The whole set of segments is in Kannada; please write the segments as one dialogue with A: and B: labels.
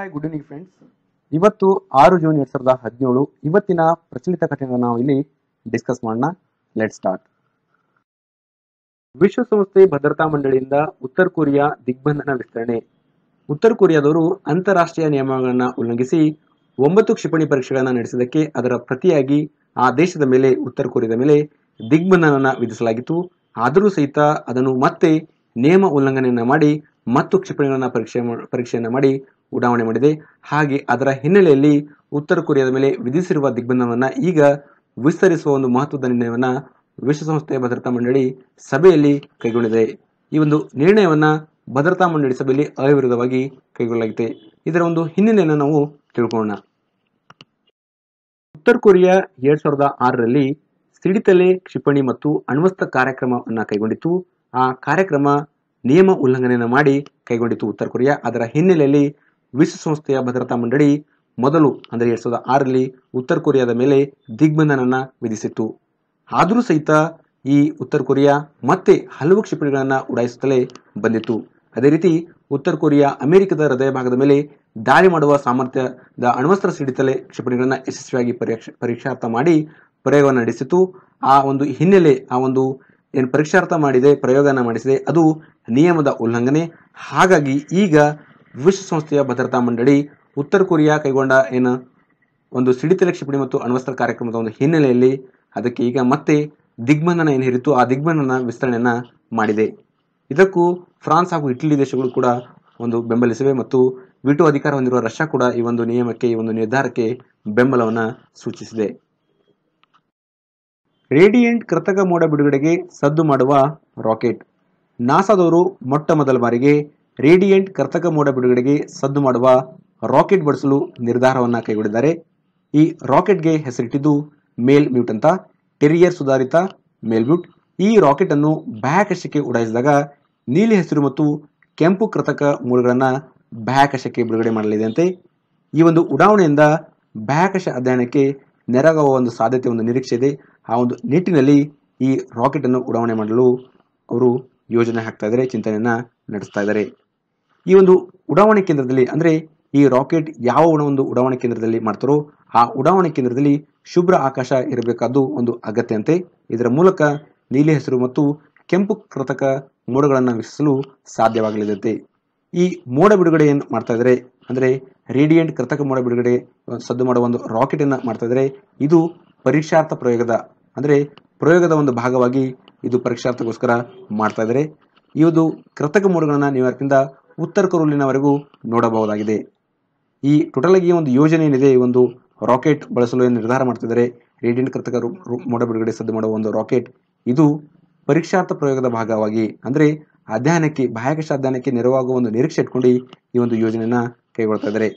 A: ಹಾಯ್ ಗುಡ್ ಈವ್ನಿಂಗ್ ಫ್ರೆಂಡ್ಸ್ ಇವತ್ತು ಆರು ಜೂನ್ ಎರಡ್ ಸಾವಿರದ ಹದಿನೇಳು, ಇವತ್ತಿನ ಪ್ರಚಲಿತ ಘಟನೆ ನಾವು ಇಲ್ಲಿ ಡಿಸ್ಕಸ್ ಮಾಡೋಣ. ಲೆಟ್ ಸ್ಟಾರ್ಟ್ ವಿಶ್ವಸಂಸ್ಥೆ ಭದ್ರತಾ ಮಂಡಳಿಯಿಂದ ಉತ್ತರ ಕೊರಿಯಾ ದಿಗ್ಬಂಧನ ವಿಸ್ತರಣೆ. ಉತ್ತರ ಕೊರಿಯಾದವರು ಅಂತಾರಾಷ್ಟ್ರೀಯ ನಿಯಮಗಳನ್ನು ಉಲ್ಲಂಘಿಸಿ ಒಂಬತ್ತು ಕ್ಷಿಪಣಿ ಪರೀಕ್ಷೆಗಳನ್ನು ನಡೆಸಿದ್ದಕ್ಕೆ ಅದರ ಪ್ರತಿಯಾಗಿ ಆ ದೇಶದ ಮೇಲೆ, ಉತ್ತರ ಕೊರಿಯಾದ ಮೇಲೆ ದಿಗ್ಬಂಧನವನ್ನು ವಿಧಿಸಲಾಗಿತ್ತು. ಆದರೂ ಸಹಿತ ಅದನ್ನು ಮತ್ತೆ ನಿಯಮ ಉಲ್ಲಂಘನೆಯನ್ನ ಮಾಡಿ, ಮತ್ತು ಕ್ಷಿಪಣಿಗಳನ್ನ ಪರೀಕ್ಷೆ ಪರೀಕ್ಷೆಯನ್ನ ಮಾಡಿ ಉಡಾವಣೆ ಮಾಡಿದೆ. ಹಾಗೆ ಅದರ ಹಿನ್ನೆಲೆಯಲ್ಲಿ ಉತ್ತರ ಕೊರಿಯಾದ ಮೇಲೆ ವಿಧಿಸಿರುವ ದಿಗ್ಬಂಧನವನ್ನು ಈಗ ವಿಸ್ತರಿಸುವ ಒಂದು ಮಹತ್ವದ ನಿರ್ಣಯವನ್ನು ವಿಶ್ವಸಂಸ್ಥೆಯ ಭದ್ರತಾ ಮಂಡಳಿ ಸಭೆಯಲ್ಲಿ ಕೈಗೊಂಡಿದೆ. ಈ ಒಂದು ನಿರ್ಣಯವನ್ನು ಭದ್ರತಾ ಮಂಡಳಿ ಸಭೆಯಲ್ಲಿ ಅವಿರೋಧವಾಗಿ ಕೈಗೊಳ್ಳಲಾಗಿದೆ. ಇದರ ಒಂದು ಹಿನ್ನೆಲೆಯನ್ನು ನಾವು ತಿಳ್ಕೊಳ್ಳೋಣ. ಉತ್ತರ ಕೊರಿಯಾ ಎರಡ್ ಸಾವಿರದ ಆರರಲ್ಲಿ ಸಿಡಿತಲೆ ಕ್ಷಿಪಣಿ ಮತ್ತು ಅಣ್ವಸ್ತ್ರ ಕಾರ್ಯಕ್ರಮವನ್ನು ಕೈಗೊಂಡಿತ್ತು. ಆ ಕಾರ್ಯಕ್ರಮ ನಿಯಮ ಉಲ್ಲಂಘನೆಯನ್ನು ಮಾಡಿ ಕೈಗೊಂಡಿತ್ತು ಉತ್ತರ ಕೊರಿಯಾ. ಅದರ ಹಿನ್ನೆಲೆಯಲ್ಲಿ ವಿಶ್ವಸಂಸ್ಥೆಯ ಭದ್ರತಾ ಮಂಡಳಿ ಮೊದಲು, ಅಂದರೆ ಎರಡ್ ಸಾವಿರದ ಆರರಲ್ಲಿ ಉತ್ತರ ಕೊರಿಯಾದ ಮೇಲೆ ದಿಗ್ಬಂಧನ ವಿಧಿಸಿತ್ತು. ಆದರೂ ಸಹಿತ ಈ ಉತ್ತರ ಕೊರಿಯಾ ಮತ್ತೆ ಹಲವು ಕ್ಷಿಪಣಿಗಳನ್ನು ಉಡಾಯಿಸುತ್ತಲೇ ಬಂದಿತ್ತು. ಅದೇ ರೀತಿ ಉತ್ತರ ಕೊರಿಯಾ ಅಮೆರಿಕದ ಹೃದಯ ಭಾಗದ ಮೇಲೆ ದಾಳಿ ಮಾಡುವ ಸಾಮರ್ಥ್ಯದ ಅಣ್ವಸ್ತ್ರ ಸಿಡಿತಲೆ ಕ್ಷಿಪಣಿಗಳನ್ನು ಯಶಸ್ವಿಯಾಗಿ ಪರೀಕ್ಷೆ, ಪರೀಕ್ಷಾರ್ಥ ಮಾಡಿ ಪ್ರಯೋಗವನ್ನು ನಡೆಸಿತು ಆ ಒಂದು ಹಿನ್ನೆಲೆ, ಆ ಒಂದು ಏನು ಪರೀಕ್ಷಾರ್ಥ ಮಾಡಿದೆ, ಪ್ರಯೋಗನ ಮಾಡಿಸಿದೆ, ಅದು ನಿಯಮದ ಉಲ್ಲಂಘನೆ. ಹಾಗಾಗಿ ಈಗ ವಿಶ್ವಸಂಸ್ಥೆಯ ಭದ್ರತಾ ಮಂಡಳಿ ಉತ್ತರ ಕೊರಿಯಾ ಕೈಗೊಂಡ ಏನು ಒಂದು ಸಿಡಿತಲೆ ಕ್ಷಿಪಣಿ ಮತ್ತು ಅಣ್ವಸ್ತ್ರ ಕಾರ್ಯಕ್ರಮದ ಒಂದು ಹಿನ್ನೆಲೆಯಲ್ಲಿ ಅದಕ್ಕೆ ಈಗ ಮತ್ತೆ ದಿಗ್ಬಂಧನ ಏನು ಹೇರಿತ್ತು, ಆ ದಿಗ್ಬಂಧನ ವಿಸ್ತರಣೆಯನ್ನು ಮಾಡಿದೆ. ಇದಕ್ಕೂ ಫ್ರಾನ್ಸ್ ಹಾಗೂ ಇಟಲಿ ದೇಶಗಳು ಕೂಡ ಒಂದು ಬೆಂಬಲಿಸಿವೆ ಮತ್ತು ವಿಟೋ ಅಧಿಕಾರ ಹೊಂದಿರುವ ರಷ್ಯಾ ಕೂಡ ಈ ಒಂದು ನಿಯಮಕ್ಕೆ, ಈ ಒಂದು ನಿರ್ಧಾರಕ್ಕೆ ಬೆಂಬಲವನ್ನು ಸೂಚಿಸಿದೆ. ರೇಡಿಯಂಟ್ ಕೃತಕ ಮೋಡ ಬಿಡುಗಡೆಗೆ ಸದ್ದು ಮಾಡುವ ರಾಕೆಟ್. ನಾಸಾದವರು ಮೊಟ್ಟ ಮೊದಲ ಬಾರಿಗೆ ರೇಡಿಯಂಟ್ ಕೃತಕ ಮೋಡ ಬಿಡುಗಡೆಗೆ ಸದ್ದು ಮಾಡುವ ರಾಕೆಟ್ ಬಳಸಲು ನಿರ್ಧಾರವನ್ನು ಕೈಗೊಂಡಿದ್ದಾರೆ. ಈ ರಾಕೆಟ್ಗೆ ಹೆಸರಿಟ್ಟಿದ್ದು ಮೇಲ್ ಮ್ಯೂಟ್ ಅಂತ. ಟೆರಿಯರ್ ಸುಧಾರಿತ ಮೇಲ್ ಮ್ಯೂಟ್. ಈ ರಾಕೆಟ್ ಅನ್ನು ಬಾಹ್ಯಾಕಾಶಕ್ಕೆ ಉಡಾಯಿಸಿದಾಗ ನೀಲಿ ಹಸಿರು ಮತ್ತು ಕೆಂಪು ಕೃತಕ ಮೂಲಗಳನ್ನು ಬಾಹ್ಯಾಕಾಶಕ್ಕೆ ಬಿಡುಗಡೆ ಮಾಡಲಿದೆ ಅಂತೆ ಈ ಒಂದು ಉಡಾವಣೆಯಿಂದ ಬಾಹ್ಯಾಕಾಶ ಅಧ್ಯಯನಕ್ಕೆ ನೆರವಾಗುವ ಒಂದು ಸಾಧ್ಯತೆ ಒಂದು ನಿರೀಕ್ಷೆ ಇದೆ. ಆ ಒಂದು ನಿಟ್ಟಿನಲ್ಲಿ ಈ ರಾಕೆಟ್ ಅನ್ನು ಉಡಾವಣೆ ಮಾಡಲು ಅವರು ಯೋಜನೆ ಹಾಕ್ತಾ ಇದ್ದಾರೆ. ಚಿಂತನೆಯನ್ನ ನಡೆಸ್ತಾ ಇದ್ದಾರೆ. ಈ ಒಂದು ಉಡಾವಣೆ ಕೇಂದ್ರದಲ್ಲಿ ಅಂದ್ರೆ ಈ ರಾಕೆಟ್ ಯಾವ ಒಂದು ಉಡಾವಣೆ ಕೇಂದ್ರದಲ್ಲಿ ಮಾಡ್ತಾರೋ ಆ ಉಡಾವಣೆ ಕೇಂದ್ರದಲ್ಲಿ ಶುಭ್ರ ಆಕಾಶ ಇರಬೇಕಾದ್ದು ಒಂದು ಅಗತ್ಯ ಅಂತೆ ಇದರ ಮೂಲಕ ನೀಲಿ ಹೆಸರು ಮತ್ತು ಕೆಂಪು ಕೃತಕ ಮೋಡಗಳನ್ನು ವೀಕ್ಷಿಸಲು ಸಾಧ್ಯವಾಗಲಿದಂತೆ. ಈ ಮೋಡ ಬಿಡುಗಡೆ ಏನು ಮಾಡ್ತಾ ಇದ್ದಾರೆ ಅಂದ್ರೆ ರೇಡಿಯಂಟ್ ಕೃತಕ ಮೋಡ ಬಿಡುಗಡೆ ಸದ್ದು ಮಾಡುವ ಒಂದು ರಾಕೆಟ್ ಅನ್ನ ಮಾಡ್ತಾ ಇದ್ದಾರೆ. ಇದು ಪರೀಕ್ಷಾರ್ಥ ಪ್ರಯೋಗದ ಅಂದ್ರೆ ಪ್ರಯೋಗದ ಒಂದು ಭಾಗವಾಗಿ ಇದು ಪರೀಕ್ಷಾರ್ಥಕ್ಕೋಸ್ಕರ ಮಾಡ್ತಾ ಇದ್ದಾರೆ. ಒಂದು ಕೃತಕ ಮೋಡಗಳನ್ನ ನ್ಯೂಯಾರ್ಕ್ನಿಂದ ಉತ್ತರ ಕರೋಲಿನವರೆಗೂ ನೋಡಬಹುದಾಗಿದೆ. ಈ ಟೋಟಲ್ ಆಗಿ ಒಂದು ಯೋಜನೆ ಏನಿದೆ ಈ ಒಂದು ರಾಕೆಟ್ ಬಳಸಲು ಏನು ನಿರ್ಧಾರ ಮಾಡ್ತಿದ್ದಾರೆ? ರೇಡಿಯಂಟ್ ಕೃತಕ ಮೋಡ ಬಿಡುಗಡೆ ಸದ್ದು ಮಾಡುವ ಒಂದು ರಾಕೆಟ್. ಇದು ಪರೀಕ್ಷಾರ್ಥ ಪ್ರಯೋಗದ ಭಾಗವಾಗಿ, ಅಂದರೆ ಅಧ್ಯಯನಕ್ಕೆ, ಬಾಹ್ಯಾಕಾಶ ಅಧ್ಯಯನಕ್ಕೆ ನೆರವಾಗುವ ಒಂದು ನಿರೀಕ್ಷೆ ಇಟ್ಕೊಂಡು ಈ ಒಂದು ಯೋಜನೆಯನ್ನು ಕೈಗೊಳ್ತಾ ಇದ್ದಾರೆ.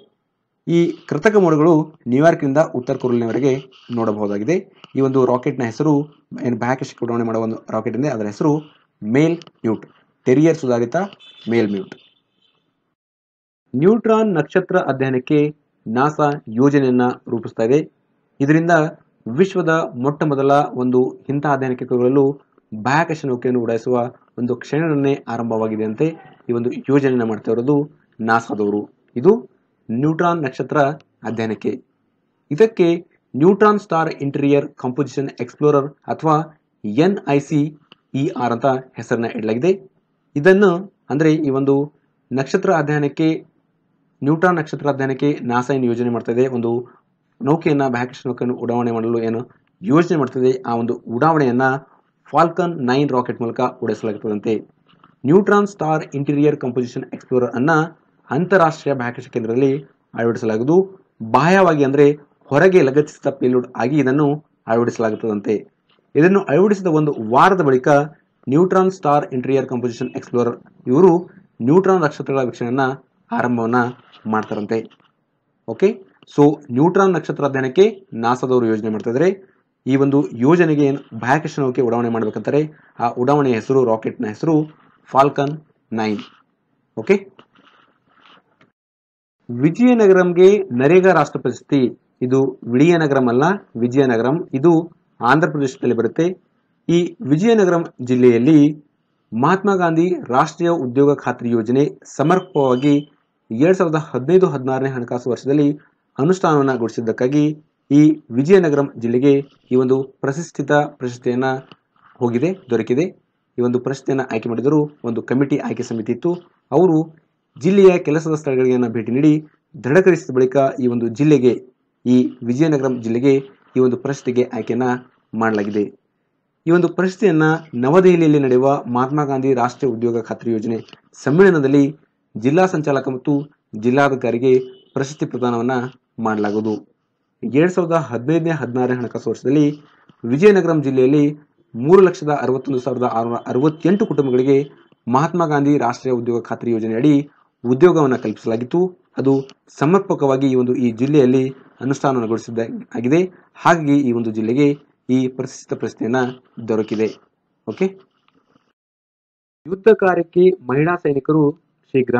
A: ಈ ಕೃತಕ ಮೋಡಗಳು ನ್ಯೂಯಾರ್ಕ್ನಿಂದ ಉತ್ತರ ಕೊರುಲಿನವರೆಗೆ ನೋಡಬಹುದಾಗಿದೆ. ಈ ಒಂದು ರಾಕೆಟ್ನ ಹೆಸರು, ಏನು, ಬಾಹ್ಯಾಕಾಶಕ್ಕೆ ಉಡಾವಣೆ ಮಾಡುವ ಒಂದು ರಾಕೆಟ್ ಇದೆ ಅದರ ಹೆಸರು ಮೇಲ್ ಮ್ಯೂಟ್ ಟೆರಿಯರ್ ಸುಧಾರಿತ ಮೇಲ್ಮ್ಯೂಟ್. ನ್ಯೂಟ್ರಾನ್ ನಕ್ಷತ್ರ ಅಧ್ಯಯನಕ್ಕೆ ನಾಸಾ ಯೋಜನೆಯನ್ನು ರೂಪಿಸ್ತಾ ಇದೆ. ಇದರಿಂದ ವಿಶ್ವದ ಮೊಟ್ಟ ಮೊದಲ ಒಂದು ಇಂತಹ ಅಧ್ಯಯನಕ್ಕೆ ಕೈಗೊಳ್ಳಲು ಬಾಹ್ಯಾಕಾಶ ನೌಕೆಯನ್ನು ಉಡಾಯಿಸುವ ಒಂದು ಕ್ಷಣನೇ ಆರಂಭವಾಗಿದೆ ಅಂತೆ ಈ ಒಂದು ಯೋಜನೆಯನ್ನು ಮಾಡ್ತಾ ಇರೋದು ನಾಸಾದವರು. ಇದು ನ್ಯೂಟ್ರಾನ್ ನಕ್ಷತ್ರ ಅಧ್ಯಯನಕ್ಕೆ. ಇದಕ್ಕೆ neutron star interior composition explorer ಅಥವಾ N I C E R ಅಂತ ಹೆಸರನ್ನ ಇಡಲಾಗಿದೆ. ಇದನ್ನು ಅಂದರೆ ಈ ಒಂದು ನಕ್ಷತ್ರ ಅಧ್ಯಯನಕ್ಕೆ, ನ್ಯೂಟ್ರಾನ್ ನಕ್ಷತ್ರ ಅಧ್ಯಯನಕ್ಕೆ ನಾಸಾ ಏನು ಯೋಜನೆ ಮಾಡ್ತಾ ಒಂದು ನೌಕೆಯನ್ನು ಬಾಹ್ಯಾಕಾಶ ನೌಕೆಯನ್ನು ಉಡಾವಣೆ ಮಾಡಲು ಏನು ಯೋಜನೆ ಮಾಡ್ತಿದೆ ಆ ಒಂದು ಉಡಾವಣೆಯನ್ನು ಫಾಲ್ಕನ್ ನೈನ್ ರಾಕೆಟ್ ಮೂಲಕ ಉಡಿಸಲಾಗುತ್ತದೆ neutron star interior composition explorer ಅನ್ನು ಅಂತಾರಾಷ್ಟ್ರೀಯ ಬಾಹ್ಯಾಕಾಶ ಕೇಂದ್ರದಲ್ಲಿ ಅಳವಡಿಸಲಾಗುವುದು. ಬಾಹ್ಯವಾಗಿ ಅಂದರೆ ಹೊರಗೆ ಲಗತ್ತಿಸಿದ ಪೇಲೋಡ್ ಆಗಿ ಇದನ್ನು ಅಳವಡಿಸಲಾಗುತ್ತದಂತೆ ಇದನ್ನು ಅಳವಡಿಸಿದ ಒಂದು ವಾರದ ಬಳಿಕ neutron star interior composition explorer ಇವರು ನ್ಯೂಟ್ರಾನ್ ನಕ್ಷತ್ರಗಳ ವೀಕ್ಷಣೆಯನ್ನ ಆರಂಭವನ್ನ ಮಾಡ್ತಾರಂತೆ. ಓಕೆ ಸೊ ನ್ಯೂಟ್ರಾನ್ ನಕ್ಷತ್ರ ಅಧ್ಯಯನಕ್ಕೆ ನಾಸಾದವರು ಯೋಜನೆ ಮಾಡ್ತಾ ಇದ್ದಾರೆ ಈ ಒಂದು ಯೋಜನೆಗೆ ಏನು ಬಾಹ್ಯಾಕಾಶ ನೌಕೆ ಉಡಾವಣೆ ಮಾಡ್ಬೇಕಂತಾರೆ. ಆ ಉಡಾವಣೆಯ ಹೆಸರು ರಾಕೆಟ್ನ ಹೆಸರು ಫಾಲ್ಕನ್ ನೈನ್ ಓಕೆ ವಿಜಯನಗರಂಗೆ ನರೇಗಾ ರಾಷ್ಟ್ರ ಪ್ರಶಸ್ತಿ ಇದು ವಿಳಿಯನಗರಂ ಅಲ್ಲ, ವಿಜಯನಗರಂ. ಇದು ಆಂಧ್ರ ಪ್ರದೇಶದಲ್ಲಿ ಬರುತ್ತೆ. ಈ ವಿಜಯನಗರಂ ಜಿಲ್ಲೆಯಲ್ಲಿ ಮಹಾತ್ಮ ಗಾಂಧಿ ರಾಷ್ಟ್ರೀಯ ಉದ್ಯೋಗ ಖಾತ್ರಿ ಯೋಜನೆ ಸಮರ್ಪಕವಾಗಿ ಎರಡ್ ಸಾವಿರದ ಹದಿನೈದು ಹದಿನಾರನೇ ಹಣಕಾಸು ವರ್ಷದಲ್ಲಿ ಅನುಷ್ಠಾನಗೊಳಿಸಿದ್ದಕ್ಕಾಗಿ ಈ ವಿಜಯನಗರಂ ಜಿಲ್ಲೆಗೆ ಈ ಒಂದು ಪ್ರತಿಷ್ಠಿತ ಪ್ರಶಸ್ತಿಯನ್ನ ಹೋಗಿದೆ, ದೊರಕಿದೆ. ಈ ಒಂದು ಪ್ರಶಸ್ತಿಯನ್ನು ಆಯ್ಕೆ ಮಾಡಿದರು ಒಂದು ಕಮಿಟಿ ಆಯ್ಕೆ ಸಮಿತಿ ಇತ್ತು. ಅವರು ಜಿಲ್ಲೆಯ ಕೆಲಸದ ಸ್ಥಳಗಳಿಗೆ ಭೇಟಿ ನೀಡಿ ದೃಢಕರಿಸಿದ ಬಳಿಕ ಈ ಒಂದು ಜಿಲ್ಲೆಗೆ, ಈ ವಿಜಯನಗರಂ ಜಿಲ್ಲೆಗೆ ಈ ಒಂದು ಪ್ರಶಸ್ತಿಗೆ ಆಯ್ಕೆಯನ್ನು ಮಾಡಲಾಗಿದೆ. ಈ ಒಂದು ಪರಿಸ್ಥಿತಿಯನ್ನ ನವದೆಹಲಿಯಲ್ಲಿ ನಡೆಯುವ ಮಹಾತ್ಮ ಗಾಂಧಿ ರಾಷ್ಟ್ರೀಯ ಉದ್ಯೋಗ ಖಾತ್ರಿ ಯೋಜನೆ ಸಮ್ಮೇಳನದಲ್ಲಿ ಜಿಲ್ಲಾ ಸಂಚಾಲಕ ಮತ್ತು ಜಿಲ್ಲಾಧಿಕಾರಿಗೆ ಪ್ರಶಸ್ತಿ ಪ್ರದಾನವನ್ನ ಮಾಡಲಾಗುವುದು. ಎರಡ್ ಸಾವಿರದ ಹದಿನೈದನೇ ಹದಿನಾರನೇ ಹಣಕಾಸು ವರ್ಷದಲ್ಲಿ ವಿಜಯನಗರಂ ಜಿಲ್ಲೆಯಲ್ಲಿ ಮೂರು ಲಕ್ಷದ ಅರವತ್ತೊಂದು ಸಾವಿರದ ಆರುನೂರ ಅರವತ್ತೆಂಟು ಕುಟುಂಬಗಳಿಗೆ ಮಹಾತ್ಮ ಗಾಂಧಿ ರಾಷ್ಟ್ರೀಯ ಉದ್ಯೋಗ ಖಾತ್ರಿ ಯೋಜನೆಯಡಿ ಉದ್ಯೋಗವನ್ನು ಕಲ್ಪಿಸಲಾಗಿತ್ತು. ಅದು ಸಮರ್ಪಕವಾಗಿ ಈ ಒಂದು ಈ ಜಿಲ್ಲೆಯಲ್ಲಿ ಅನುಷ್ಠಾನಗೊಳಿಸಿದ್ದ ಆಗಿದೆ. ಹಾಗಾಗಿ ಈ ಒಂದು ಜಿಲ್ಲೆಗೆ ಈ ಪ್ರತಿಷ್ಠಿತ ಪ್ರಶ್ನೆಯನ್ನ ದೊರಕಿದೆ. ಓಕೆ ಯುದ್ಧ ಕಾರ್ಯಕ್ಕೆ ಮಹಿಳಾ ಸೈನಿಕರು ಶೀಘ್ರ.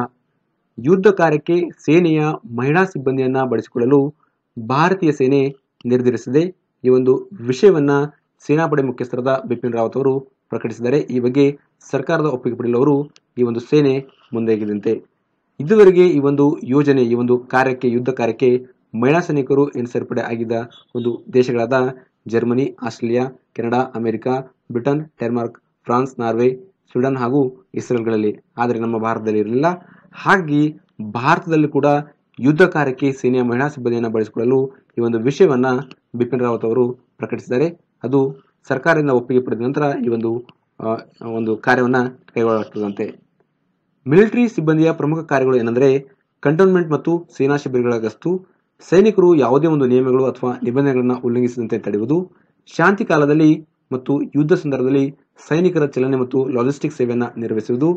A: ಯುದ್ಧ ಕಾರ್ಯಕ್ಕೆ ಸೇನೆಯ ಮಹಿಳಾ ಸಿಬ್ಬಂದಿಯನ್ನ ಬಳಸಿಕೊಳ್ಳಲು ಭಾರತೀಯ ಸೇನೆ ನಿರ್ಧರಿಸಿದೆ. ಈ ಒಂದು ವಿಷಯವನ್ನ ಸೇನಾಪಡೆ ಮುಖ್ಯಸ್ಥರಾದ ಬಿಪಿನ್ ರಾವತ್ ಅವರು ಪ್ರಕಟಿಸಿದ್ದಾರೆ. ಈ ಬಗ್ಗೆ ಸರ್ಕಾರದ ಒಪ್ಪಿಗೆ ಪಡೆಯಲು ಈ ಒಂದು ಸೇನೆ ಮುಂದಾಗಿದಂತೆ ಇದುವರೆಗೆ ಈ ಒಂದು ಯೋಜನೆ, ಈ ಒಂದು ಕಾರ್ಯಕ್ಕೆ, ಯುದ್ಧ ಕಾರ್ಯಕ್ಕೆ ಮಹಿಳಾ ಸೈನಿಕರು ಏನು ಸೇರ್ಪಡೆ ಆಗಿದ್ದ ಒಂದು ದೇಶಗಳಾದ Germany, Australia, Canada, America, Britain, Denmark, France, Norway, Sweden ಹಾಗೂ ಇಸ್ರೇಲ್ಗಳಲ್ಲಿ. ಆದರೆ ನಮ್ಮ ಭಾರತದಲ್ಲಿ ಇರಲಿಲ್ಲ. ಹಾಗಾಗಿ ಭಾರತದಲ್ಲಿ ಕೂಡ ಯುದ್ಧ ಕಾರ್ಯಕ್ಕೆ ಸೇನೆಯ ಮಹಿಳಾ ಸಿಬ್ಬಂದಿಯನ್ನು ಬಳಸಿಕೊಳ್ಳಲು ಈ ಒಂದು ವಿಷಯವನ್ನು ಬಿಪಿನ್ ರಾವತ್ ಅವರು ಪ್ರಕಟಿಸಿದ್ದಾರೆ. ಅದು ಸರ್ಕಾರದಿಂದ ಒಪ್ಪಿಗೆ ಪಡೆದ ನಂತರ ಈ ಒಂದು ಒಂದು ಕಾರ್ಯವನ್ನು ಕೈಗೊಳ್ಳಲಾಗ್ತದಂತೆ. ಮಿಲಿಟರಿ ಸಿಬ್ಬಂದಿಯ ಪ್ರಮುಖ ಕಾರ್ಯಗಳು ಏನಂದ್ರೆ, ಕಂಟೋನ್ಮೆಂಟ್ ಮತ್ತು ಸೇನಾ ಶಿಬಿರಗಳ ಗಸ್ತು ಸೈನಿಕರು ಯಾವುದೇ ಒಂದು ನಿಯಮಗಳು ಅಥವಾ ನಿಬಂಧನೆಗಳನ್ನು ಉಲ್ಲಂಘಿಸದಂತೆ ತಡೆಯುವುದು, ಶಾಂತಿ ಕಾಲದಲ್ಲಿ ಮತ್ತು ಯುದ್ಧ ಸಂದರ್ಭದಲ್ಲಿ ಸೈನಿಕರ ಚಲನೆ ಮತ್ತು ಲಾಜಿಸ್ಟಿಕ್ ಸೇವೆಯನ್ನು ನಿರ್ವಹಿಸುವುದು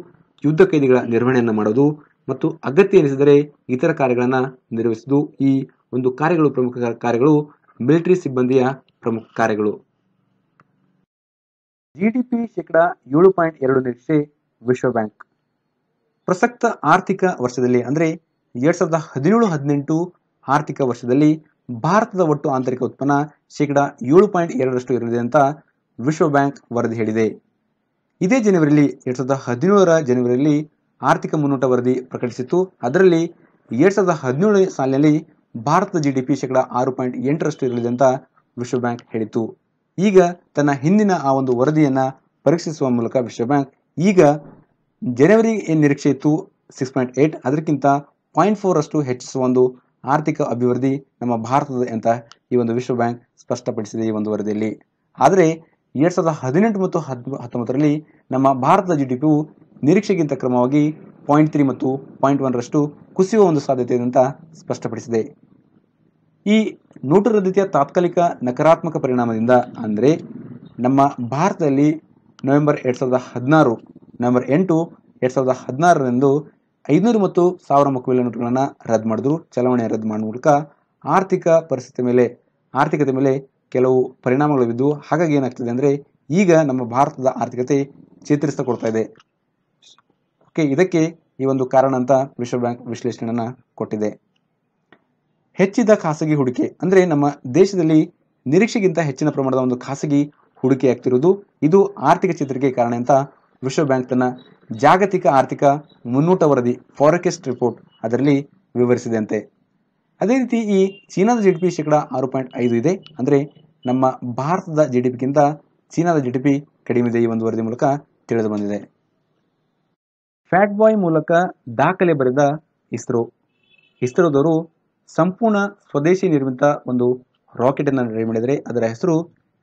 A: ಯುದ್ಧ ಕೈದಿಗಳ ನಿರ್ವಹಣೆಯನ್ನು ಮಾಡುವುದು ಮತ್ತು ಅಗತ್ಯ ಎನಿಸಿದರೆ ಇತರ ಕಾರ್ಯಗಳನ್ನು ನಿರ್ವಹಿಸುವುದು ಈ ಒಂದು ಕಾರ್ಯಗಳು ಪ್ರಮುಖ ಕಾರ್ಯಗಳು. ಮಿಲಿಟರಿ ಸಿಬ್ಬಂದಿಯ ಪ್ರಮುಖ ಕಾರ್ಯಗಳು. ಜಿಡಿಪಿ ಶೇಕಡಾ ಏಳು ಪಾಯಿಂಟ್ ಎರಡು ನಿರೀಕ್ಷೆ ವಿಶ್ವ ಬ್ಯಾಂಕ್. ಪ್ರಸಕ್ತ ಆರ್ಥಿಕ ವರ್ಷದಲ್ಲಿ ಅಂದರೆ ಎರಡ್ ಸಾವಿರದ ಹದಿನೇಳು, ಹದಿನೆಂಟು ಆರ್ಥಿಕ ವರ್ಷದಲ್ಲಿ ಭಾರತದ ಒಟ್ಟು ಆಂತರಿಕ ಉತ್ಪನ್ನ ಶೇಕಡ ಏಳು ಪಾಯಿಂಟ್ ಎರಡರಷ್ಟು ಇರಲಿದೆ ಅಂತ ವಿಶ್ವ ಬ್ಯಾಂಕ್ ವರದಿ ಹೇಳಿದೆ. ಇದೇ ಜನವರಿಯಲ್ಲಿ, ಎರಡ್ ಸಾವಿರದ ಹದಿನೇಳರ ಜನವರಿಯಲ್ಲಿ ಆರ್ಥಿಕ ಮುನ್ನೋಟ ವರದಿ ಪ್ರಕಟಿಸಿತ್ತು. ಅದರಲ್ಲಿ ಎರಡ್ ಸಾವಿರದ ಹದಿನೇಳು ಸಾಲಿನಲ್ಲಿ ಭಾರತದ ಜಿ ಡಿ ಪಿ ಶೇಕಡ ಆರು ಪಾಯಿಂಟ್ ಎಂಟರಷ್ಟು ಇರಲಿದೆ ಅಂತ ವಿಶ್ವ ಬ್ಯಾಂಕ್ ಹೇಳಿತ್ತು. ಈಗ ತನ್ನ ಹಿಂದಿನ ಆ ಒಂದು ವರದಿಯನ್ನ ಪರೀಕ್ಷಿಸುವ ಮೂಲಕ ವಿಶ್ವ ಬ್ಯಾಂಕ್ ಈಗ ಜನವರಿ ಏನು ನಿರೀಕ್ಷೆ ಇತ್ತು? ಸಿಕ್ಸ್ ಪಾಯಿಂಟ್ ಏಟ್, ಅದಕ್ಕಿಂತ ಪಾಯಿಂಟ್ ಫೋರ್ ಅಷ್ಟು ಹೆಚ್ಚಿಸುವ ಒಂದು ಆರ್ಥಿಕ ಅಭಿವೃದ್ಧಿ ನಮ್ಮ ಭಾರತದ ಅಂತ ಈ ಒಂದು ವಿಶ್ವ ಬ್ಯಾಂಕ್ ಸ್ಪಷ್ಟಪಡಿಸಿದೆ ಈ ಒಂದು ವರದಿಯಲ್ಲಿ. ಆದರೆ ಎರಡ್ ಸಾವಿರದ ಹದಿನೆಂಟು ಮತ್ತು ಹದ್, ಹತ್ತೊಂಬತ್ತರಲ್ಲಿ ನಮ್ಮ ಭಾರತದ ಜಿ ಡಿ ಪಿಯು ನಿರೀಕ್ಷೆಗಿಂತ ಕ್ರಮವಾಗಿ ಪಾಯಿಂಟ್ ತ್ರೀ ಮತ್ತು ಪಾಯಿಂಟ್ ಒನ್ರಷ್ಟು ಕುಸಿಯುವ ಒಂದು ಸಾಧ್ಯತೆ ಇದೆ ಅಂತ ಸ್ಪಷ್ಟಪಡಿಸಿದೆ. ಈ ನೋಟು ರದ್ದತಿಯ ತಾತ್ಕಾಲಿಕ ನಕಾರಾತ್ಮಕ ಪರಿಣಾಮದಿಂದ ಅಂದರೆ ನಮ್ಮ ಭಾರತದಲ್ಲಿ ನವೆಂಬರ್ ಎರಡ್ ಸಾವಿರದ ಹದಿನಾರು, ನವೆಂಬರ್ ಎಂಟು ಎರಡ್ ಸಾವಿರದ ಹದಿನಾರರಂದು ಐನೂರು ಮತ್ತು ಸಾವಿರ ಮಕ್ಕಳ ನೋಟುಗಳನ್ನು ರದ್ದು ಮಾಡಿದ್ರು. ಚಲಾವಣೆ ರದ್ದು ಮಾಡುವ ಮೂಲಕ ಆರ್ಥಿಕ ಪರಿಸ್ಥಿತಿ ಮೇಲೆ, ಆರ್ಥಿಕತೆ ಮೇಲೆ ಕೆಲವು ಪರಿಣಾಮಗಳು ಬಿದ್ದು, ಹಾಗಾಗಿ ಏನಾಗ್ತದೆ ಅಂದರೆ ಈಗ ನಮ್ಮ ಭಾರತದ ಆರ್ಥಿಕತೆ ಚೇತರಿಸ್ತಾ ಇದೆ. ಓಕೆ, ಇದಕ್ಕೆ ಈ ಒಂದು ಕಾರಣ ಅಂತ ವಿಶ್ವ ಬ್ಯಾಂಕ್ ವಿಶ್ಲೇಷಣೆಯನ್ನು ಕೊಟ್ಟಿದೆ. ಹೆಚ್ಚಿದ ಖಾಸಗಿ ಹೂಡಿಕೆ, ಅಂದರೆ ನಮ್ಮ ದೇಶದಲ್ಲಿ ನಿರೀಕ್ಷೆಗಿಂತ ಹೆಚ್ಚಿನ ಪ್ರಮಾಣದ ಒಂದು ಖಾಸಗಿ ಹೂಡಿಕೆ ಆಗ್ತಿರೋದು ಇದು ಆರ್ಥಿಕ ಚೇತರಿಕೆ ಕಾರಣ ಅಂತ ವಿಶ್ವ ಬ್ಯಾಂಕ್ ತನ್ನ ಜಾಗತಿಕ ಆರ್ಥಿಕ ಮುನ್ನೋಟ ವರದಿ ಫಾರೆಕೆಸ್ಟ್ ರಿಪೋರ್ಟ್ ಅದರಲ್ಲಿ ವಿವರಿಸಿದಂತೆ. ಅದೇ ರೀತಿ ಈ ಚೀನಾದ ಜಿ ಡಿ ಪಿ ಶೇಕಡ ಆರು ಪಾಯಿಂಟ್ ಐದು ಇದೆ. ಅಂದರೆ ನಮ್ಮ ಭಾರತದ ಜಿ ಡಿ ಪಿಗಿಂತ ಚೀನಾದ ಜಿ ಡಿ ಪಿ ಕಡಿಮೆ ಇದೆ ಈ ಒಂದು ವರದಿ ಮೂಲಕ ತಿಳಿದು ಬಂದಿದೆ. ಫ್ಯಾಟ್ ಬಾಯ್ ಮೂಲಕ ದಾಖಲೆ ಬರೆದ ಇಸ್ರೋ. ಇಸ್ರೋದವರು ಸಂಪೂರ್ಣ ಸ್ವದೇಶಿ ನಿರ್ಮಿತ ಒಂದು ರಾಕೆಟ್ ಅನ್ನು ರೆಡಿ ಮಾಡಿದರೆ ಅದರ ಹೆಸರು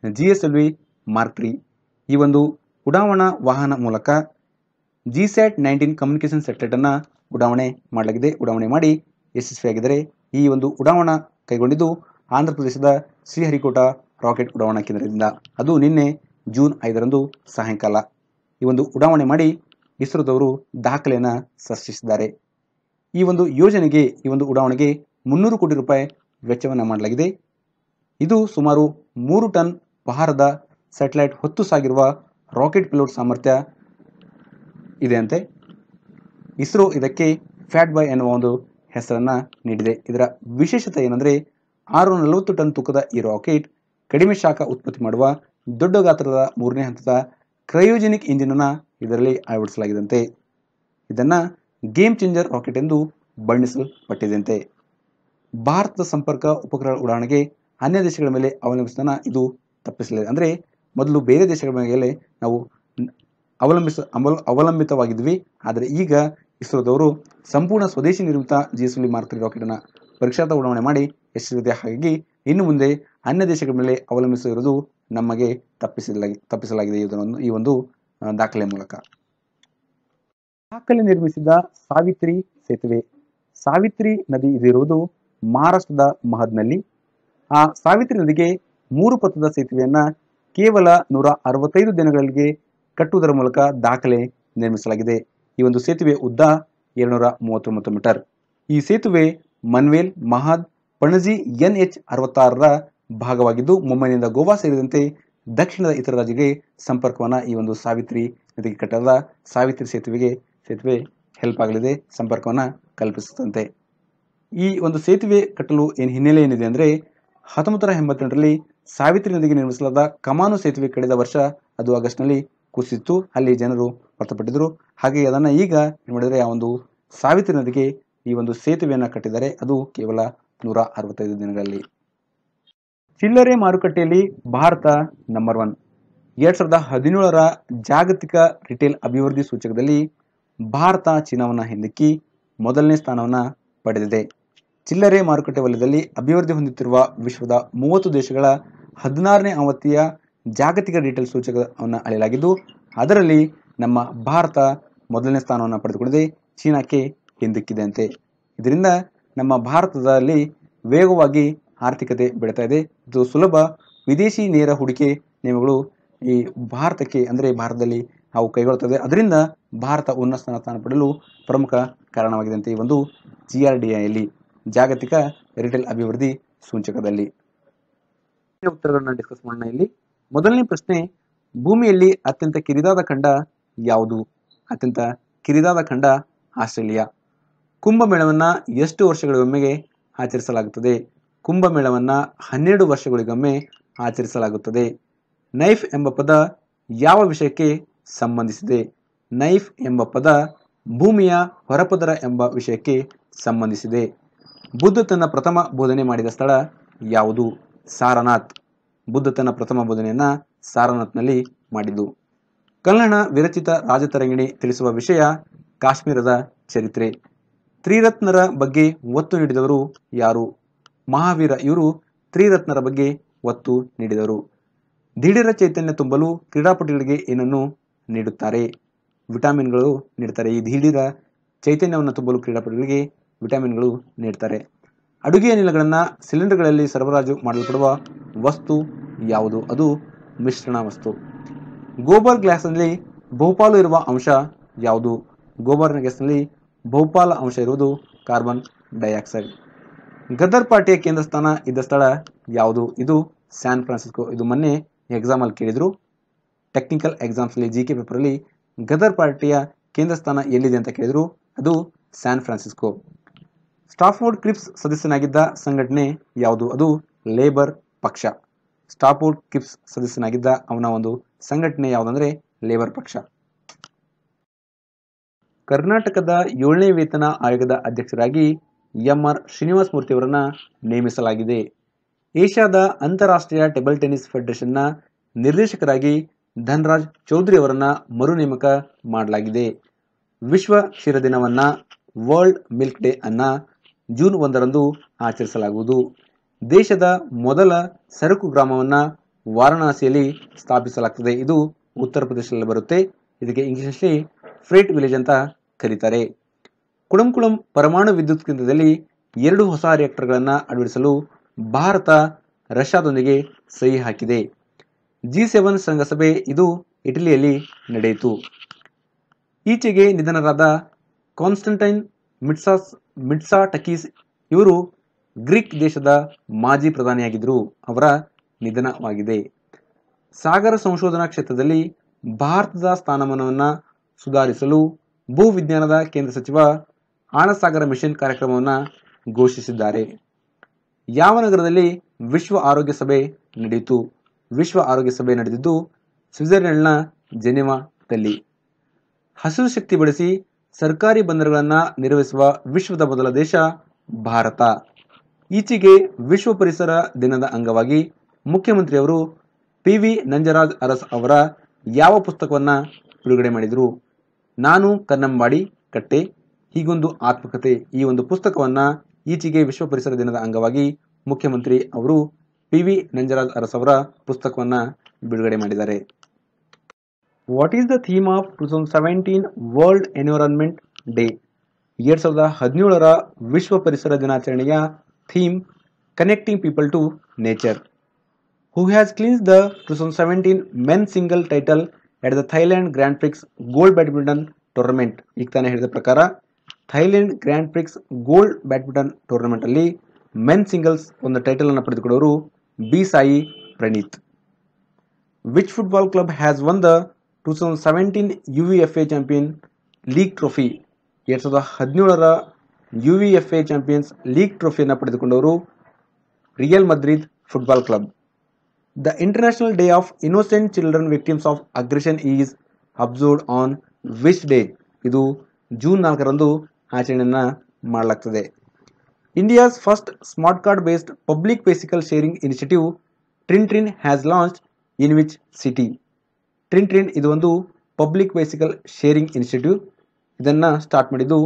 A: G S L V mark three ಈ ಒಂದು ಉಡಾವಣಾ ವಾಹನ ಮೂಲಕ ಜಿಸ್ಯಾಟ್ ನೈನ್ಟೀನ್ ಕಮ್ಯುನಿಕೇಷನ್ ಸ್ಯಾಟಲೈಟ್ ಅನ್ನ ಉಡಾವಣೆ ಮಾಡಲಾಗಿದೆ. ಉಡಾವಣೆ ಮಾಡಿ ಯಶಸ್ವಿಯಾಗಿದ್ದಾರೆ ಈ ಒಂದು ಉಡಾವಣಾ ಕೈಗೊಂಡಿದ್ದು ಆಂಧ್ರ ಪ್ರದೇಶದ ಶ್ರೀಹರಿಕೋಟ ರಾಕೆಟ್ ಉಡಾವಣಾ ಕೇಂದ್ರದಿಂದ. ಅದು ನಿನ್ನೆ ಜೂನ್ ಐದರಂದು ಸಾಯಂಕಾಲ. ಈ ಒಂದು ಉಡಾವಣೆ ಮಾಡಿ ಇಸ್ರೋದವರು ದಾಖಲೆಯನ್ನು ಸೃಷ್ಟಿಸಿದ್ದಾರೆ. ಈ ಒಂದು ಯೋಜನೆಗೆ, ಈ ಒಂದು ಉಡಾವಣೆಗೆ ಮುನ್ನೂರು ಕೋಟಿ ರೂಪಾಯಿ ವೆಚ್ಚವನ್ನು ಮಾಡಲಾಗಿದೆ. ಇದು ಸುಮಾರು ಮೂರು ಟನ್ ಭಾರದ ಸ್ಯಾಟಲೈಟ್ ಹೊತ್ತು ಸಾಗಿರುವ ರಾಕೆಟ್ ಪಿಲೋಟ್ ಸಾಮರ್ಥ್ಯ ಇದೆ ಅಂತೆ. ಇಸ್ರೋ ಇದಕ್ಕೆ ಫ್ಯಾಟ್ ಬಾಯ್ ಎನ್ನುವ ಒಂದು ಹೆಸರನ್ನು ನೀಡಿದೆ. ಇದರ ವಿಶೇಷತೆ ಏನಂದರೆ ಆರು ನಲವತ್ತು ಟನ್ ತೂಕದ ಈ ರಾಕೆಟ್ ಕಡಿಮೆ ಶಾಖ ಉತ್ಪತ್ತಿ ಮಾಡುವ ದೊಡ್ಡ ಗಾತ್ರದ ಮೂರನೇ ಹಂತದ ಕ್ರಯೋಜೆನಿಕ್ ಇಂಜಿನ್ ಅನ್ನ ಇದರಲ್ಲಿ ಅಳವಡಿಸಲಾಗಿದಂತೆ ಇದನ್ನು ಗೇಮ್ ಚೇಂಜರ್ ರಾಕೆಟ್ ಎಂದು ಬಣ್ಣಿಸಲ್ಪಟ್ಟಿದೆಯಂತೆ ಭಾರತದ ಸಂಪರ್ಕ ಉಪಗ್ರಹ ಉಡಾವಣೆಗೆ ಅನ್ಯ ದೇಶಗಳ ಮೇಲೆ ಅವಲಂಬಿಸೋದನ್ನ ಇದು ತಪ್ಪಿಸಲಿದೆ. ಅಂದರೆ ಮೊದಲು ಬೇರೆ ದೇಶಗಳ ಮೇಲೆ ನಾವು ಅವಲಂಬಿಸ ಅವಲ ಅವಲಂಬಿತವಾಗಿದ್ವಿ. ಆದರೆ ಈಗ ಇಸ್ರೋದವರು ಸಂಪೂರ್ಣ ಸ್ವದೇಶಿ ನಿರ್ಮಿತ ಜಿ ಎಸ್ ಎಲ್ ಮಾರ್ಕ್ ರಾಕೆಟನ್ನು ಪರೀಕ್ಷಾರ್ಥ ಉಡಾವಣೆ ಮಾಡಿ ಯಶಸ್ವಿದೆ ಹಾಗಾಗಿ ಇನ್ನು ಮುಂದೆ ಅನ್ಯ ದೇಶಗಳ ಮೇಲೆ ಅವಲಂಬಿಸಿರುವುದು ನಮಗೆ ತಪ್ಪಿಸಲಾಗಿ ತಪ್ಪಿಸಲಾಗಿದೆ ಇದನ್ನು ಈ ಒಂದು ದಾಖಲೆ ಮೂಲಕ. ದಾಖಲೆ ನಿರ್ಮಿಸಿದ ಸಾವಿತ್ರಿ ಸೇತುವೆ. ಸಾವಿತ್ರಿ ನದಿ ಇದಿರುವುದು ಮಹಾರಾಷ್ಟ್ರದ ಮಹದ್ನಲ್ಲಿ. ಆ ಸಾವಿತ್ರಿ ನದಿಗೆ ಮೂರು ಪಥದ ಸೇತುವೆಯನ್ನ ಕೇವಲ ನೂರ ಅರವತ್ತೈದು ದಿನಗಳಿಗೆ ಕಟ್ಟುವುದರ ಮೂಲಕ ದಾಖಲೆ ನಿರ್ಮಿಸಲಾಗಿದೆ. ಈ ಒಂದು ಸೇತುವೆ ಉದ್ದ ಎರಡ್ನೂರ ಮೂವತ್ತೊಂಬತ್ತು ಮೀಟರ್. ಈ ಸೇತುವೆ ಮನ್ವೇಲ್ ಮಹಾದ್ ಪಣಜಿ ಎನ್ ಎಚ್ ಅರವತ್ತಾರರ ಭಾಗವಾಗಿದ್ದು, ಮುಂಬೈನಿಂದ ಗೋವಾ ಸೇರಿದಂತೆ ದಕ್ಷಿಣದ ಇತರ ರಾಜ್ಯಗೆ ಸಂಪರ್ಕವನ್ನು ಈ ಒಂದು ಸಾವಿತ್ರಿ ನದಿಗೆ ಕಟ್ಟದ ಸಾವಿತ್ರಿ ಸೇತುವೆಗೆ ಸೇತುವೆ ಹೆಲ್ಪ್ ಆಗಲಿದೆ, ಸಂಪರ್ಕವನ್ನು ಕಲ್ಪಿಸುತ್ತಂತೆ. ಈ ಒಂದು ಸೇತುವೆ ಕಟ್ಟಲು ಏನು ಹಿನ್ನೆಲೆ ಏನಿದೆ ಅಂದರೆ ಹತ್ತೊಂಬತ್ತು ನೂರ ಎಂಬತ್ತೆಂಟರಲ್ಲಿ ಸಾವಿತ್ರಿ ನದಿಗೆ ನಿರ್ಮಿಸಲಾದ ಕಮಾನು ಸೇತುವೆ ಕಳೆದ ವರ್ಷ ಅದು ಆಗಸ್ಟ್ನಲ್ಲಿ ಕುಸಿತು ಅಲ್ಲಿ ಜನರು ಮೃತಪಟ್ಟಿದ್ರು ಹಾಗೆ ಅದನ್ನು ಈಗ ನೋಡಿದರೆ ಆ ಒಂದು ಸಾವಿತ್ರಿ ನದಿಗೆ ಈ ಒಂದು ಸೇತುವೆಯನ್ನು ಕಟ್ಟಿದ್ದಾರೆ. ಅದು ಕೇವಲ ನೂರ ಅರವತ್ತೈದು ದಿನಗಳಲ್ಲಿ. ಚಿಲ್ಲರೆ ಮಾರುಕಟ್ಟೆಯಲ್ಲಿ ಭಾರತ ನಂಬರ್ ಒನ್ ಎರಡ್ ಸಾವಿರದ ಹದಿನೇಳರ ಜಾಗತಿಕ ರಿಟೇಲ್ ಅಭಿವೃದ್ಧಿ ಸೂಚಕದಲ್ಲಿ ಭಾರತ ಚೀನಾವನ್ನು ಹಿಂದಿಕ್ಕಿ ಮೊದಲನೇ ಸ್ಥಾನವನ್ನು ಪಡೆದಿದೆ. ಚಿಲ್ಲರೆ ಮಾರುಕಟ್ಟೆ ವಲಯದಲ್ಲಿ ಅಭಿವೃದ್ಧಿ ಹೊಂದುತ್ತಿರುವ ವಿಶ್ವದ ಮೂವತ್ತು ದೇಶಗಳ ಹದಿನಾರನೇ ಆವೃತ್ತಿಯ ಜಾಗತಿಕ ರಿಟೇಲ್ ಸೂಚಕವನ್ನು ಅಳೆಯಲಾಗಿದ್ದು, ಅದರಲ್ಲಿ ನಮ್ಮ ಭಾರತ ಮೊದಲನೇ ಸ್ಥಾನವನ್ನು ಪಡೆದುಕೊಂಡಿದೆ. ಚೀನಾಕ್ಕೆ ಹಿಂದಿಕ್ಕಿದೆ ಅಂತೆ ಇದರಿಂದ ನಮ್ಮ ಭಾರತದಲ್ಲಿ ವೇಗವಾಗಿ ಆರ್ಥಿಕತೆ ಬೆಳೀತಾ ಇದೆ. ಇದು ಸುಲಭ ವಿದೇಶಿ ನೇರ ಹೂಡಿಕೆ ನಿಯಮಗಳು ಈ ಭಾರತಕ್ಕೆ, ಅಂದರೆ ಭಾರತದಲ್ಲಿ ಅವು ಕೈಗೊಳ್ಳುತ್ತದೆ ಅದರಿಂದ ಭಾರತ ಉನ್ನತ ಸ್ಥಾನ ಸ್ಥಾನ ಪಡೆಯಲು ಪ್ರಮುಖ ಕಾರಣವಾಗಿದೆ ಅಂತ ಈ ಒಂದು ಜಿ ಆರ್ ಡಿ ಐಯಲ್ಲಿ ಜಾಗತಿಕ ರಿಟೇಲ್ ಅಭಿವೃದ್ಧಿ ಸೂಚಕದಲ್ಲಿ. ಉತ್ತರಗಳನ್ನು ಡಿಸ್ಕಸ್ ಮಾಡೋಣ ಇಲ್ಲಿ. ಮೊದಲನೇ ಪ್ರಶ್ನೆ, ಭೂಮಿಯಲ್ಲಿ ಅತ್ಯಂತ ಕಿರಿದಾದ ಖಂಡ ಯಾವುದು? ಅತ್ಯಂತ ಕಿರಿದಾದ ಖಂಡ ಆಸ್ಟ್ರೇಲಿಯಾ. ಕುಂಭಮೇಳವನ್ನು ಎಷ್ಟು ವರ್ಷಗಳಿಗೊಮ್ಮೆಗೆ ಆಚರಿಸಲಾಗುತ್ತದೆ? ಕುಂಭಮೇಳವನ್ನು ಹನ್ನೆರಡು ವರ್ಷಗಳಿಗೊಮ್ಮೆ ಆಚರಿಸಲಾಗುತ್ತದೆ. ನೈಫ್ ಎಂಬ ಪದ ಯಾವ ವಿಷಯಕ್ಕೆ ಸಂಬಂಧಿಸಿದೆ? ನೈಫ್ ಎಂಬ ಪದ ಭೂಮಿಯ ಹೊರಪದರ ಎಂಬ ವಿಷಯಕ್ಕೆ ಸಂಬಂಧಿಸಿದೆ. ಬುದ್ಧ ತನ್ನ ಪ್ರಥಮ ಬೋಧನೆ ಮಾಡಿದ ಸ್ಥಳ ಯಾವುದು? ಸಾರನಾಥ್. ಬುದ್ಧ ತನ್ನ ಪ್ರಥಮ ಬೋಧನೆಯನ್ನ ಸಾರನಾಥ್ನಲ್ಲಿ ಮಾಡಿದ್ದು. ಕಲ್ಲಣ ವಿರಚಿತ ರಾಜತರಂಗಿಣಿ ತಿಳಿಸುವ ವಿಷಯ ಕಾಶ್ಮೀರದ ಚರಿತ್ರೆ. ತ್ರಿರತ್ನರ ಬಗ್ಗೆ ಒತ್ತು ನೀಡಿದವರು ಯಾರು? ಮಹಾವೀರ ಇವರು ತ್ರಿರತ್ನರ ಬಗ್ಗೆ ಒತ್ತು ನೀಡಿದರು. ದಿಢೀರ ಚೈತನ್ಯ ತುಂಬಲು ಕ್ರೀಡಾಪಟುಗಳಿಗೆ ಏನನ್ನು ನೀಡುತ್ತಾರೆ? ವಿಟಾಮಿನ್ಗಳು ನೀಡುತ್ತಾರೆ. ಈ ದಿಢೀರ ಚೈತನ್ಯವನ್ನು ತುಂಬಲು ಕ್ರೀಡಾಪಟುಗಳಿಗೆ ವಿಟಮಿನ್ಗಳು ನೀಡ್ತಾರೆ. ಅಡುಗೆ ಅನಿಲಗಳನ್ನು ಸಿಲಿಂಡರ್ಗಳಲ್ಲಿ ಸರಬರಾಜು ಮಾಡಲ್ಪಡುವ ವಸ್ತು ಯಾವುದು? ಅದು ಮಿಶ್ರಣ ವಸ್ತು. ಗೋಬರ್ ಗ್ಲಾಸ್ನಲ್ಲಿ ಬಹುಪಾಲು ಇರುವ ಅಂಶ ಯಾವುದು? ಗೋಬರ್ ಗ್ಯಾಸ್ನಲ್ಲಿ ಬಹುಪಾಲು ಅಂಶ ಇರುವುದು ಕಾರ್ಬನ್ ಡೈಆಕ್ಸೈಡ್. ಗದರ್ ಪಾರ್ಟಿಯ ಕೇಂದ್ರ ಸ್ಥಾನ ಇದ್ದ ಸ್ಥಳ ಯಾವುದು? ಇದು ಸ್ಯಾನ್ ಫ್ರಾನ್ಸಿಸ್ಕೋ. ಇದು ಮೊನ್ನೆ ಎಕ್ಸಾಮಲ್ಲಿ ಕೇಳಿದ್ರು. ಟೆಕ್ನಿಕಲ್ ಎಕ್ಸಾಮ್ಸ್ಲಿ ಜಿ ಕೆ ಪೇಪರಲ್ಲಿ ಗದರ್ ಪಾರ್ಟಿಯ ಕೇಂದ್ರ ಸ್ಥಾನ ಎಲ್ಲಿದೆ ಅಂತ ಕೇಳಿದ್ರು. ಅದು ಸ್ಯಾನ್ ಫ್ರಾನ್ಸಿಸ್ಕೋ. ಸ್ಟಾಫೋರ್ಡ್ ಕ್ರಿಪ್ಸ್ ಸದಸ್ಯನಾಗಿದ್ದ ಸಂಘಟನೆ ಯಾವುದು? ಅದು ಲೇಬರ್ ಪಕ್ಷ. ಸ್ಟಾಫೋರ್ಡ್ ಕ್ರಿಪ್ಸ್ ಸದಸ್ಯನಾಗಿದ್ದ ಅವನ ಒಂದು ಸಂಘಟನೆ ಯಾವುದಂದ್ರೆ ಲೇಬರ್ ಪಕ್ಷ. ಕರ್ನಾಟಕದ ಏಳನೇ ವೇತನ ಆಯೋಗದ ಅಧ್ಯಕ್ಷರಾಗಿ ಎಂ ಆರ್ ಶ್ರೀನಿವಾಸ ಮೂರ್ತಿ ಅವರನ್ನ ನೇಮಿಸಲಾಗಿದೆ. ಏಷ್ಯಾದ ಅಂತಾರಾಷ್ಟ್ರೀಯ ಟೇಬಲ್ ಟೆನಿಸ್ ಫೆಡರೇಷನ್ನ ನಿರ್ದೇಶಕರಾಗಿ ಧನ್ರಾಜ್ ಚೌಧರಿ ಅವರನ್ನ ಮರು ನೇಮಕ ಮಾಡಲಾಗಿದೆ. ವಿಶ್ವ ಕ್ಷೀರ ದಿನವನ್ನ ವರ್ಲ್ಡ್ ಮಿಲ್ಕ್ ಡೇ ಅನ್ನ ಜೂನ್ ಒಂದರಂದು ಆಚರಿಸಲಾಗುವುದು. ದೇಶದ ಮೊದಲ ಸರಕು ಗ್ರಾಮವನ್ನ ವಾರಣಾಸಿಯಲ್ಲಿ ಸ್ಥಾಪಿಸಲಾಗ್ತದೆ. ಇದು ಉತ್ತರ ಪ್ರದೇಶದಲ್ಲಿ ಬರುತ್ತೆ. ಇದಕ್ಕೆ ಇಂಗ್ಲಿಷ್ನಲ್ಲಿ ಫ್ರೇಟ್ ವಿಲೇಜ್ ಅಂತ ಕರೀತಾರೆ. ಕುಳಂಕುಳಂ ಪರಮಾಣು ವಿದ್ಯುತ್ ಕೇಂದ್ರದಲ್ಲಿ ಎರಡು ಹೊಸ ರಿಯಾಕ್ಟರ್ಗಳನ್ನು ಅಳವಡಿಸಲು ಭಾರತ ರಷ್ಯಾದೊಂದಿಗೆ ಸಹಿ ಹಾಕಿದೆ. ಜಿ ಸೆವೆನ್ ಸಂಘಸಭೆ ಇದು ಇಟಲಿಯಲ್ಲಿ ನಡೆಯಿತು. ಈಚೆಗೆ ನಿಧನರಾದ ಕಾನ್ಸ್ಟಂಟೈನ್ ಮಿಟ್ಸಾಸ್ ಮಿಟ್ಸಾ ಟಕೀಸ್ ಇವರು ಗ್ರೀಕ್ ದೇಶದ ಮಾಜಿ ಪ್ರಧಾನಿಯಾಗಿದ್ದರು ಅವರ ನಿಧನವಾಗಿದೆ. ಸಾಗರ ಸಂಶೋಧನಾ ಕ್ಷೇತ್ರದಲ್ಲಿ ಭಾರತದ ಸ್ಥಾನಮಾನವನ್ನು ಸುಧಾರಿಸಲು ಭೂವಿಜ್ಞಾನದ ಕೇಂದ್ರ ಸಚಿವ ಆನಸಾಗರ ಮಿಷನ್ ಕಾರ್ಯಕ್ರಮವನ್ನು ಘೋಷಿಸಿದ್ದಾರೆ. ಯಾವ ನಗರದಲ್ಲಿ ವಿಶ್ವ ಆರೋಗ್ಯ ಸಭೆ ನಡೆಯಿತು? ವಿಶ್ವ ಆರೋಗ್ಯ ಸಭೆ ನಡೆದಿದ್ದು ಸ್ವಿಟ್ಜರ್ಲೆಂಡ್ನ ಜೆನೆವಾದಲ್ಲಿ. ಹಸಿರು ಶಕ್ತಿ ಬಳಸಿ ಸರ್ಕಾರಿ ಬಂದರುಗಳನ್ನು ನಿರ್ವಹಿಸುವ ವಿಶ್ವದ ಮೊದಲ ದೇಶ ಭಾರತ. ಈಚೆಗೆ ವಿಶ್ವ ಪರಿಸರ ದಿನದ ಅಂಗವಾಗಿ ಮುಖ್ಯಮಂತ್ರಿಯವರು ಪಿ ವಿ ನಂಜರಾಜ್ ಅರಸ್ ಅವರ ಯಾವ ಪುಸ್ತಕವನ್ನು ಬಿಡುಗಡೆ ಮಾಡಿದರು? ನಾನು ಕನ್ನಂಬಾಡಿ ಕಟ್ಟೆ. ಹೀಗೊಂದು ಆತ್ಮಕತೆ. ಈ ಒಂದು ಪುಸ್ತಕವನ್ನು ಈಚೆಗೆ ವಿಶ್ವ ಪರಿಸರ ದಿನದ ಅಂಗವಾಗಿ ಮುಖ್ಯಮಂತ್ರಿ ಅವರು ಪಿ ವಿ ನಂಜರಾಜ್ ಅರಸ್ ಅವರ ಪುಸ್ತಕವನ್ನು ಬಿಡುಗಡೆ ಮಾಡಿದ್ದಾರೆ. What is the theme of two thousand seventeen world environment day ಎರಡ್ ಸಾವಿರದ ಹದಿನೇಳರ ವಿಶ್ವ ಪರಿಸರ ದಿನಾಚರಣೆಯ theme connecting people to nature who has clinched the two thousand seventeen men single title at the Thailand Grand Prix Gold badminton tournament ಈಗ ತಾನೇ ಹೇಳಿದ ಪ್ರಕಾರ Thailand Grand Prix Gold badminton tournament ಅಲ್ಲಿ ಮೆನ್ ಸಿಂಗಲ್ಸ್ ಒಂದು ಟೈಟಲ್ ಅನ್ನು ಪಡೆದುಕೊಂಡವರು B Sai Praneeth. Which football club has won the two thousand seventeen U V F A champion league trophy ಎರಡು ಸಾವಿರದ ಹದಿನೇಳರ U V F A champions league ಟ್ರೋಫಿಯನ್ನು ಪಡೆದುಕೊಂಡವರು real Madrid football club the international day of innocent children victims of aggression is observed on which day ಇದು ಜೂನ್ ನಾಲ್ಕರಂದು ಆಚರಣೆಯನ್ನು ಮಾಡಲಾಗ್ತದೆ. India's first smart card based public bicycle sharing initiative Trin Trin has launch in which city Trin Trin ಇದು ಒಂದು ಪಬ್ಲಿಕ್ ವೆಹಿಕಲ್ ಶೇರಿಂಗ್ ಇನ್ಸ್ಟಿಟ್ಯೂಟ್ ಇದನ್ನು ಸ್ಟಾರ್ಟ್ ಮಾಡಿದ್ದು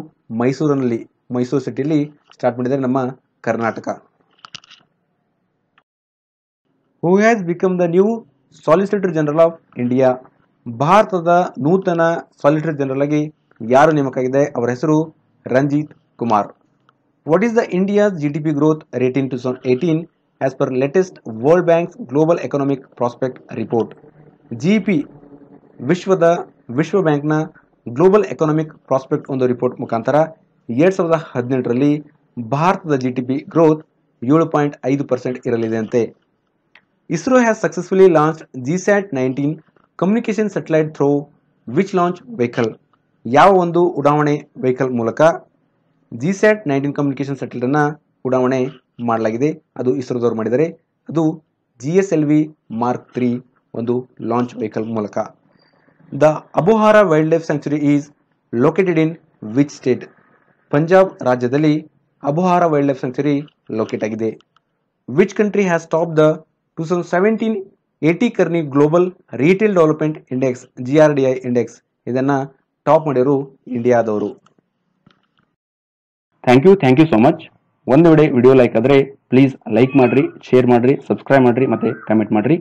A: ಮೈಸೂರಿನಲ್ಲಿ, ಮೈಸೂರು ಸಿಟಿಯಲ್ಲಿ ಸ್ಟಾರ್ಟ್ ಮಾಡಿದರೆ ನಮ್ಮ Karnataka. Who has become the new solicitor general of India ಭಾರತದ ನೂತನ ಸಾಲಿಸಿಟರ್ ಜನರಲ್ ಆಗಿ ಯಾರು ನೇಮಕಾಗಿದೆ? ಅವರ ಹೆಸರು Ranjit Kumar. What is the India G D P growth rate in two thousand eighteen as per latest world bank global economic prospect report G P ವಿಶ್ವದ ವಿಶ್ವ ಬ್ಯಾಂಕ್ನ ಗ್ಲೋಬಲ್ ಎಕನಾಮಿಕ್ ಪ್ರಾಸ್ಪೆಕ್ಟ್ ಒಂದು ರಿಪೋರ್ಟ್ ಮುಖಾಂತರ ಎರಡು ಸಾವಿರದ ಹದಿನೆಂಟರಲ್ಲಿ ಭಾರತದ ಜಿ ಟಿ ಪಿ ಗ್ರೋತ್ ಏಳು ಪಾಯಿಂಟ್ ಐದು ಪರ್ಸೆಂಟ್ ಇರಲಿದೆ ಅಂತೆ ISRO has successfully launch GSAT nineteen communication satellite through which launch vehicle ಯಾವ ಒಂದು ಉಡಾವಣೆ ವೆಹಿಕಲ್ ಮೂಲಕ? ಜಿಸ್ಯಾಟ್ ನೈನ್ಟೀನ್ ಕಮ್ಯುನಿಕೇಷನ್ ಸ್ಯಾಟಲೈಟನ್ನು ಉಡಾವಣೆ ಮಾಡಲಾಗಿದೆ. ಅದು ಇಸ್ರೋದವರು ಮಾಡಿದರೆ. ಅದು G S L V mark three ಒಂದು ಲಾಂಚ್ ವೆಹಿಕಲ್ ಮೂಲಕ. Abohar wildlife sanctuary is located in which state Punjab ರಾಜ್ಯದಲ್ಲಿ Abohar wildlife sanctuary locate ಆಗಿದೆ. Which country has top the two thousand seventeen A T Kearney global retail development index G R D I index ಇದನ್ನು ಟಾಪ್ ಮಾಡಿರೋರು ಇಂಡಿಯಾದವರು.
B: Thank you thank you so much ಒಂದು ವೇಳೆ ವಿಡಿಯೋ ಲೈಕ್ ಆದರೆ ಪ್ಲೀಸ್ ಲೈಕ್ ಮಾಡಿರಿ ಶೇರ್ ಮಾಡಿರಿ ಸಬ್ಸ್ಕ್ರೈಬ್ ಮಾಡಿರಿ, ಮತ್ತು ಕಮೆಂಟ್ ಮಾಡಿರಿ.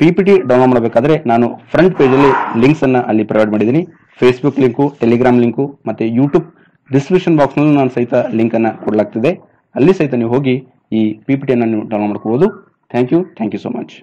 B: ಪಿ ಪಿ ಟಿ ಡೌನ್ಲೋಡ್ ಮಾಡಬೇಕಾದ್ರೆ ನಾನು ಫ್ರಂಟ್ ಪೇಜಲ್ಲಿ ಲಿಂಕ್ಸನ್ನು ಅಲ್ಲಿ ಪ್ರೊವೈಡ್ ಮಾಡಿದ್ದೀನಿ. ಫೇಸ್ಬುಕ್ ಲಿಂಕು ಟೆಲಿಗ್ರಾಮ್ ಲಿಂಕು ಮತ್ತು ಯೂಟ್ಯೂಬ್ ಡಿಸ್ಕ್ರಿಪ್ಷನ್ ಬಾಕ್ಸ್ನಲ್ಲೂ ನಾನು ಸಹಿತ ಲಿಂಕನ್ನು ಕೊಡಲಾಗ್ತಿದೆ. ಅಲ್ಲಿ ಸಹಿತ ನೀವು ಹೋಗಿ ಈ ಪಿ ಪಿ ಟಿಯನ್ನು ನೀವು ಡೌನ್ಲೋಡ್ ಮಾಡ್ಕೋಬೋದು. Thank you thank you so much